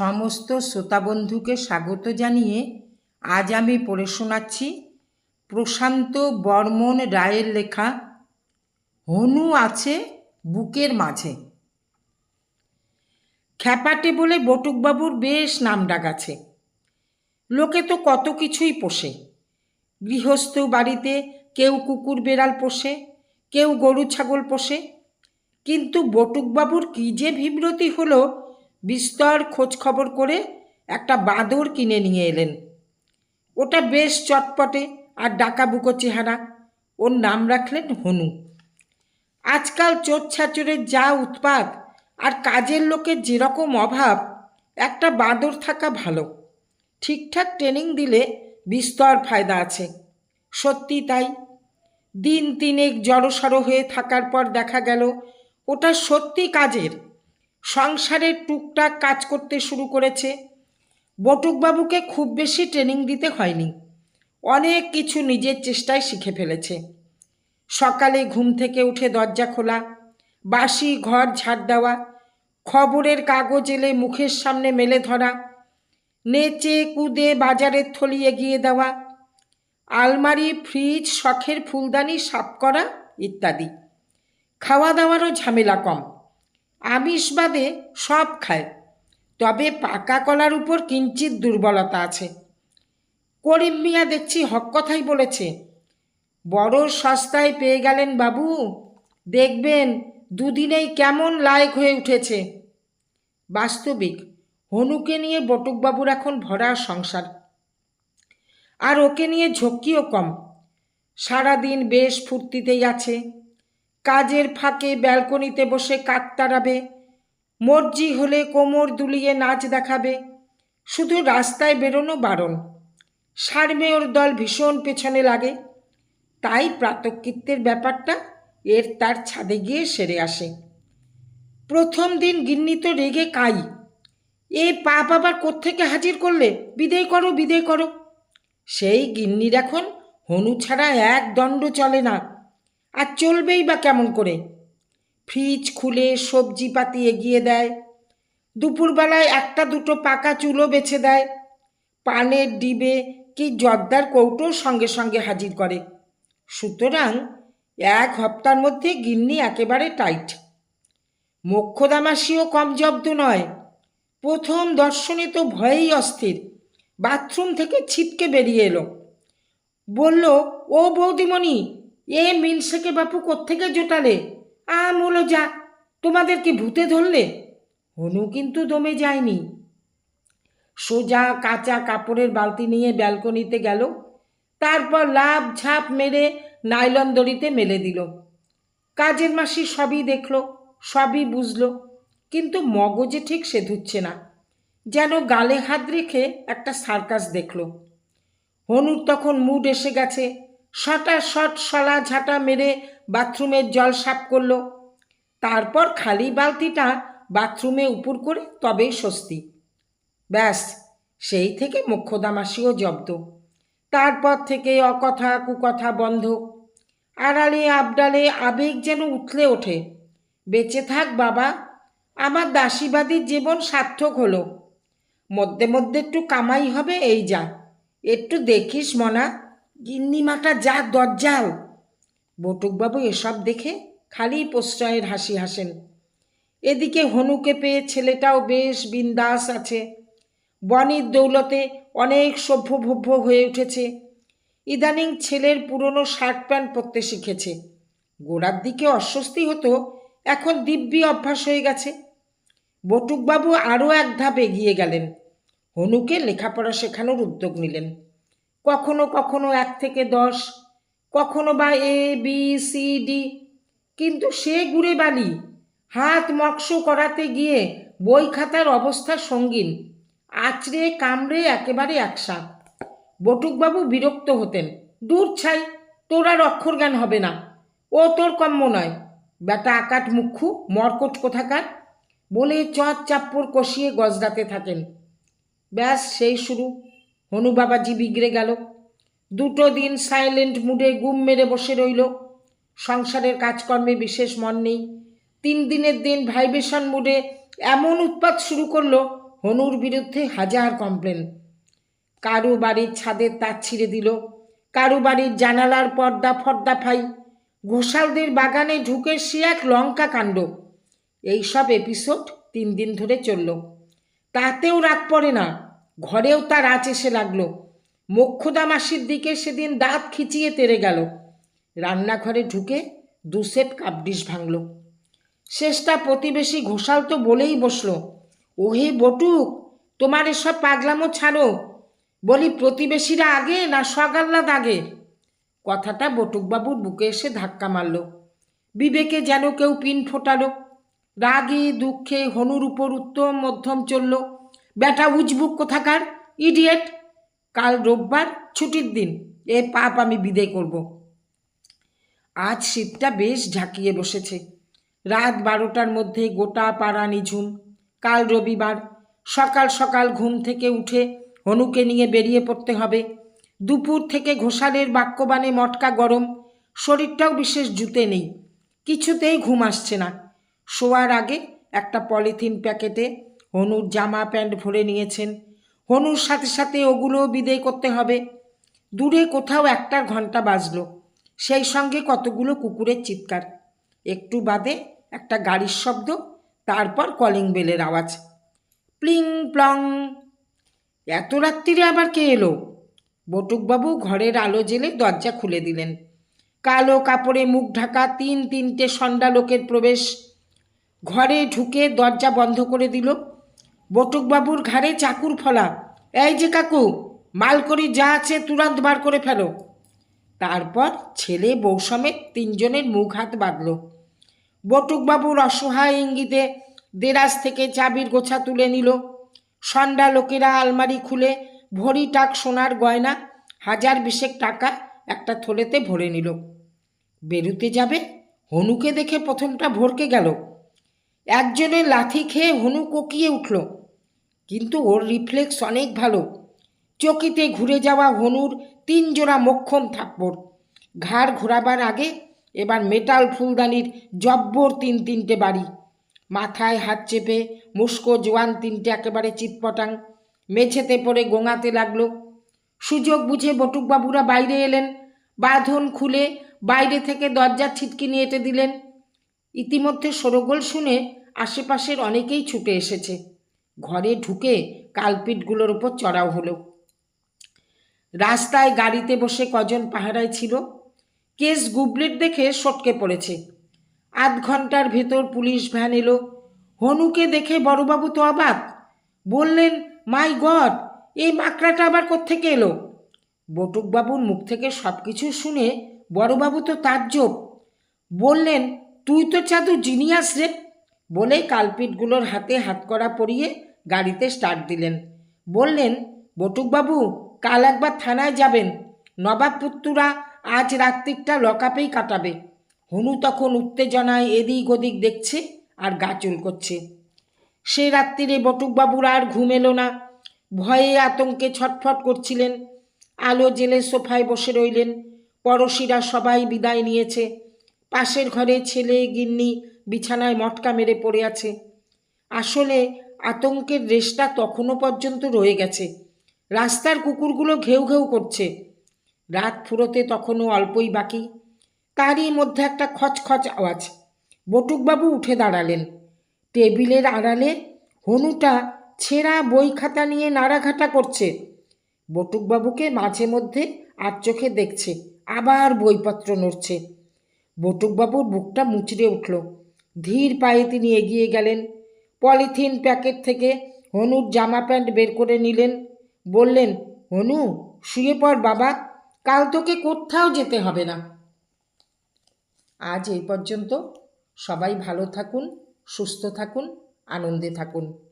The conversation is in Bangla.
সমস্ত শ্রোতাবন্ধুকে স্বাগত জানিয়ে আজ আমি পড়ে শোনাচ্ছি প্রশান্ত বর্মন রায়ের লেখা, হনু আছে বুকের মাঝে। খ্যাপাটে বলে, বটুকবাবুর বেশ নামডাক আছে। লোকে তো কত কিছুই পোষে। গৃহস্থ বাড়িতে কেউ কুকুর, বেড়াল পোষে, কেউ গরু, ছাগল পোষে। কিন্তু বটুকবাবুর কী যে বিব্রতি হলো বিস্তর খোঁজখবর করে একটা বাঁদর কিনে নিয়ে এলেন। ওটা বেশ চটপটে আর ডাকাবুকো চেহারা। ওর নাম রাখলেন হনু। আজকাল চোর ছাচরের যা উৎপাত আর কাজের লোকের যেরকম অভাব, একটা বাঁদর থাকা ভালো। ঠিকঠাক ট্রেনিং দিলে বিস্তর ফায়দা আছে। সত্যি তাই। দিন তিনেক জড়সড় হয়ে থাকার পর দেখা গেল, ওটা সত্যি কাজের। সংসারের টুকটাক কাজ করতে শুরু করেছে। বটুকবাবুকে খুব বেশি ট্রেনিং দিতে হয়নি। অনেক কিছু নিজের চেষ্টায় শিখে ফেলেছে। সকালে ঘুম থেকে উঠে দরজা খোলা, বাসি ঘর ঝাড় দেওয়া, খবরের কাগজ এলে মুখের সামনে মেলে ধরা, নেচে কুদে বাজারের থলি এগিয়ে দেওয়া, আলমারি, ফ্রিজ, শখের ফুলদানি, সাফ করা ইত্যাদি। খাওয়া দাওয়ারও ঝামেলা কম। আমিষ বাদে সব খায়, তবে পাকা কলার উপর কিঞ্চিত দুর্বলতা আছে। করিম মিয়া দেখছি হক কথাই বলেছে, বড় সস্তায় পেয়ে গেলেন বাবু, দেখবেন দুদিনেই কেমন লায়ক হয়ে উঠেছে। বাস্তবিক, হনুকে নিয়ে বটুকবাবুর এখন ভরা সংসার। আর ওকে নিয়ে ঝক্কিও কম, সারাদিন বেশ ফুর্তিতেই আছে। কাজের ফাঁকে ব্যালকনিতে বসে কাক তাড়াবে। মর্জি হলে কোমর দুলিয়ে নাচ দেখাবে। শুধু রাস্তায় বেরোনো বারণ। সারমেয়র দল ভীষণ পেছনে লাগে। তাই প্রাতকৃত্যের ব্যাপারটা এর তার ছাদে গিয়ে সেরে আসে। প্রথম দিন গিন্নি তো রেগে কাই। এ পাপ আবার কোত্থেকে হাজির করলে? বিদেয় করো বিদেয় করো। সেই গিন্নির এখন হনু ছাড়া এক দণ্ড চলে না। আর চলবেই বা কেমন করে? ফ্রিজ খুলে সবজি পাতি এগিয়ে দেয়। দুপুরবেলায় একটা দুটো পাকা চুলো বেছে দেয়। পানের ডিবে কি জর্দার কৌটো সঙ্গে সঙ্গে হাজির করে। সুতরাং এক হপ্তার মধ্যে গিন্নি একেবারে টাইট। মোক্ষদামাসিও কম জব্দ নয়। প্রথম দর্শনে তো ভয়েই অস্থির। বাথরুম থেকে ছিটকে বেরিয়ে এলো। বলল, ও বৌদিমণি এ মিনসেকে বাপু কোত্থেকে জোটালে? আম হলো যা তোমাদের কি ভূতে ধরলে? হনু কিন্তু দমে যায়নি। সোজা কাঁচা কাপড়ের বালতি নিয়ে ব্যালকনিতে গেল, তারপর লাভ ঝাঁপ মেরে নাইলন দড়িতে মেলে দিল। কাজের মাসি সবই দেখল, সবই বুঝল, কিন্তু মগজে ঠিক সে ধুচ্ছে না, যেন গালে হাত রেখে একটা সার্কাস দেখল। হনুর তখন মুড এসে গেছে শটা শট শলা ঝাঁটা মেরে বাথরুমের জল সাফ করল। তারপর খালি বালতিটা বাথরুমে উপুর করে তবেই স্বস্তি। ব্যাস, সেই থেকে মোক্ষদামাসিও জব্দ। তারপর থেকে অকথা কুকথা বন্ধ। আড়ালে আবডালে আবেগ যেন উঠলে ওঠে। বেঁচে থাক বাবা, আমার দাসীবাদীর জীবন সার্থক হলো। মধ্যে মধ্যে একটু কামাই হবে এই যা। একটু দেখিস মনা। গিন্নিমাটা যা দরজাল বটুকবাবু এসব দেখে খালি প্রশ্রয়ের হাসি হাসেন। এদিকে হনুকে পেয়ে ছেলেটাও বেশ বিন্দাস আছে। বনির দৌলতে অনেক সভ্যভব্য হয়ে উঠেছে। ইদানিং ছেলের পুরনো শার্ট প্যান্ট পরতে শিখেছে। গোড়ার দিকে অস্বস্তি হতো, এখন দিব্যি অভ্যাস হয়ে গেছে। বটুকবাবু আরও এক ধাপ এগিয়ে গেলেন। হনুকে লেখাপড়া শেখানোর উদ্যোগ নিলেন। কখনো কখনো এক থেকে দশ, কখনো বা এ বি সি ডি কিন্তু সে ঘুরে বালি, হাত মক্স করাতে গিয়ে বই খাতার অবস্থা সঙ্গীন আছড়ে কামড়ে একেবারে একসা বটুকবাবু বিরক্ত হতেন, দূর ছাই, তোর আর অক্ষর জ্ঞান হবে না, ও তোর কম্য নয়। বেটা আকাট মুখ্যু, মরকট কোথাকার? বলে চট চাপ্পর কষিয়ে গজরাতে থাকেন। ব্যাস সেই শুরু। হনু বাবাজি বিগড়ে গেল। দুটো দিন সাইলেন্ট মুডে গুম মেরে বসে রইল। সংসারের কাজকর্মে বিশেষ মন নেই। তিন দিনের দিন ভাইবেশন মুডে এমন উৎপাত শুরু করল, হনুর বিরুদ্ধে হাজার কমপ্লেন কারু বাড়ির ছাদের তার ছিঁড়ে দিল। কারু বাড়ির জানালার পর্দা ফর্দা ফাই। ঘোষালদের বাগানে ঢুকে সে এক লঙ্কা কাণ্ড। এইসব এপিসোড তিন দিন ধরে চলল। তাতেও রাগ পড়ে না। ঘরেও তার আঁচ এসে লাগল। মোক্ষদা মাসির দিকে সেদিন দাঁত খিচিয়ে তেরে গেল। রান্নাঘরে ঢুকে দু সেট কাপডিশ ভাঙল। শেষটা প্রতিবেশী ঘোষাল তো বলেই বসল, ওহে বটুক, তোমার এসব পাগলামো ছাড়ো। বলি, প্রতিবেশীরা আগে না সগাল্লাদ আগে? কথাটা বটুকবাবুর বুকে এসে ধাক্কা মারল। বিবেকে যেন কেউ পিন ফোটালো। রাগে, দুঃখে, হনুর উপর উত্তম মধ্যম চলল। বেটা উজবুক কোথাকার? ইডিয়েট কাল রোববার ছুটির দিন। এ পাপ আমি বিদায় করব। আজ শীতটা বেশ ঝাঁকিয়ে বসেছে। রাত বারোটার মধ্যে গোটা পাড়া নিঝুম। কাল রবিবার। সকাল সকাল ঘুম থেকে উঠে হনুকে নিয়ে বেরিয়ে পড়তে হবে। দুপুর থেকে ঘোষালের বাক্যবাণে মটকা গরম। শরীরটাও বিশেষ জুতে নেই। কিছুতেই ঘুম আসছে না। শোয়ার আগে একটা পলিথিন প্যাকেটে হনুর জামা প্যান্ট ভরে নিয়েছেন। হনুর সাথে সাথে ওগুলোও বিদেয় করতে হবে। দূরে কোথাও একটার ঘণ্টা বাজলো। সেই সঙ্গে কতগুলো কুকুরের চিৎকার। একটু বাদে একটা গাড়ির শব্দ, তারপর কলিং বেলের আওয়াজ। প্লিং প্লং। এত রাত্রিরে আবার কে এলো? বটুকবাবু ঘরের আলো জেলে দরজা খুলে দিলেন। কালো কাপড়ে মুখ ঢাকা তিন তিনটে সন্ডা লোকের প্রবেশ। ঘরে ঢুকে দরজা বন্ধ করে দিল। বটুকবাবুর ঘাড়ে চাকুর ফলা। এই যে কাকু মালকড়ি যা আছে তুরান্ত বার করে ফেলো। তারপর ছেলে বউ সমেত তিনজনের মুখ হাত বাঁধল। বটুকবাবুর অসহায় ইঙ্গিতে দেরাজ থেকে চাবির গোছা তুলে নিল। সন্ডা লোকেরা আলমারি খুলে ভরি টাক সোনার গয়না, হাজার বিশেক টাকা একটা থলেতে ভরে নিল। বেরুতে যাবে, হনুকে দেখে প্রথমটা ভরকে গেল। একজনের লাথি খেয়ে হনু কোকিয়ে উঠল। কিন্তু ওর রিফ্লেক্স অনেক ভালো। চকিতে ঘুরে যাওয়া হনুর তিন জোড়া মক্ষম থাপ্পড়। ঘাড় ঘোরাবার আগে এবার মেটাল ফুলদানির জব্বর তিন তিনটে বাড়ি। মাথায় হাত চেপে মুস্কো জোয়ান তিনটে একেবারে চিৎপটাং মেঝেতে পড়ে গোঙাতে লাগল। সুযোগ বুঝে বটুকবাবুরা বাইরে এলেন। বাঁধন খুলে বাইরে থেকে দরজার ছিটকি নিয়ে এঁটে দিলেন। ইতিমধ্যে সরগোল শুনে আশেপাশের অনেকেই ছুটে এসেছে। ঘরে ঢুকে কালপিটগুলোর ওপর চড়াও হলো। রাস্তায় গাড়িতে বসে কজন পাহারায় ছিল? কেস গুবলেট দেখে সটকে পড়েছে। আধ ঘণ্টার ভেতর পুলিশ ভ্যান এলো। হনুকে দেখে বড়বাবু তো অবাক। বললেন, মাই গড, এই মাকড়াটা আবার কোত্থেকে এলো? বটুকবাবুর মুখ থেকে সব কিছু শুনে বড়বাবু তো তাজ্জব। বললেন, তুই তো চাদু জিনিয়াস রে। বলে কালপিটগুলোর হাতে হাতকড়া পরিয়ে গাড়িতে স্টার্ট দিলেন। বললেন, বটুকবাবু, কাল একবার থানায় যাবেন। নবাব পুত্তুরা আজ রাত্রিকটা লকাপেই কাটাবে। হনু তখন উত্তেজনায় এদিক ওদিক দেখছে আর গাচুল করছে। সে রাত্রিরে বটুকবাবুর আর ঘুম এলো না। ভয়ে আতঙ্কে ছটফট করছিলেন। আলো জেলে সোফায় বসে রইলেন। পড়শিরা সবাই বিদায় নিয়েছে। পাশের ঘরে ছেলে, গিন্নি বিছানায় মটকা মেরে পড়ে আছে। আসলে আতঙ্কের রেশটা তখনও পর্যন্ত রয়ে গেছে। রাস্তার কুকুরগুলো ঘেউ ঘেউ করছে। রাত ফুরোতে তখনও অল্পই বাকি। তারই মধ্যে একটা খচখচ আওয়াজ। বটুকবাবু উঠে দাঁড়ালেন। টেবিলের আড়ালে হনুটা ছেঁড়া বই খাতা নিয়ে নাড়াঘাটা করছে। বটুকবাবুকে মাঝে মধ্যে আর চোখে দেখছে, আবার বইপত্র নড়ছে। বটুকবাবুর বুকটা মুচড়ে উঠল। ধীর পায়ে তিনি এগিয়ে গেলেন। পলিথিন প্যাকেট থেকে হনুর জামা প্যান্ট বের করে নিলেন। বললেন, হনু, শুয়ে পড় বাবা, কাল তোকে কোথাও যেতে হবে না। আজ এই পর্যন্ত সবাই ভালো থাকুন, সুস্থ থাকুন, আনন্দে থাকুন।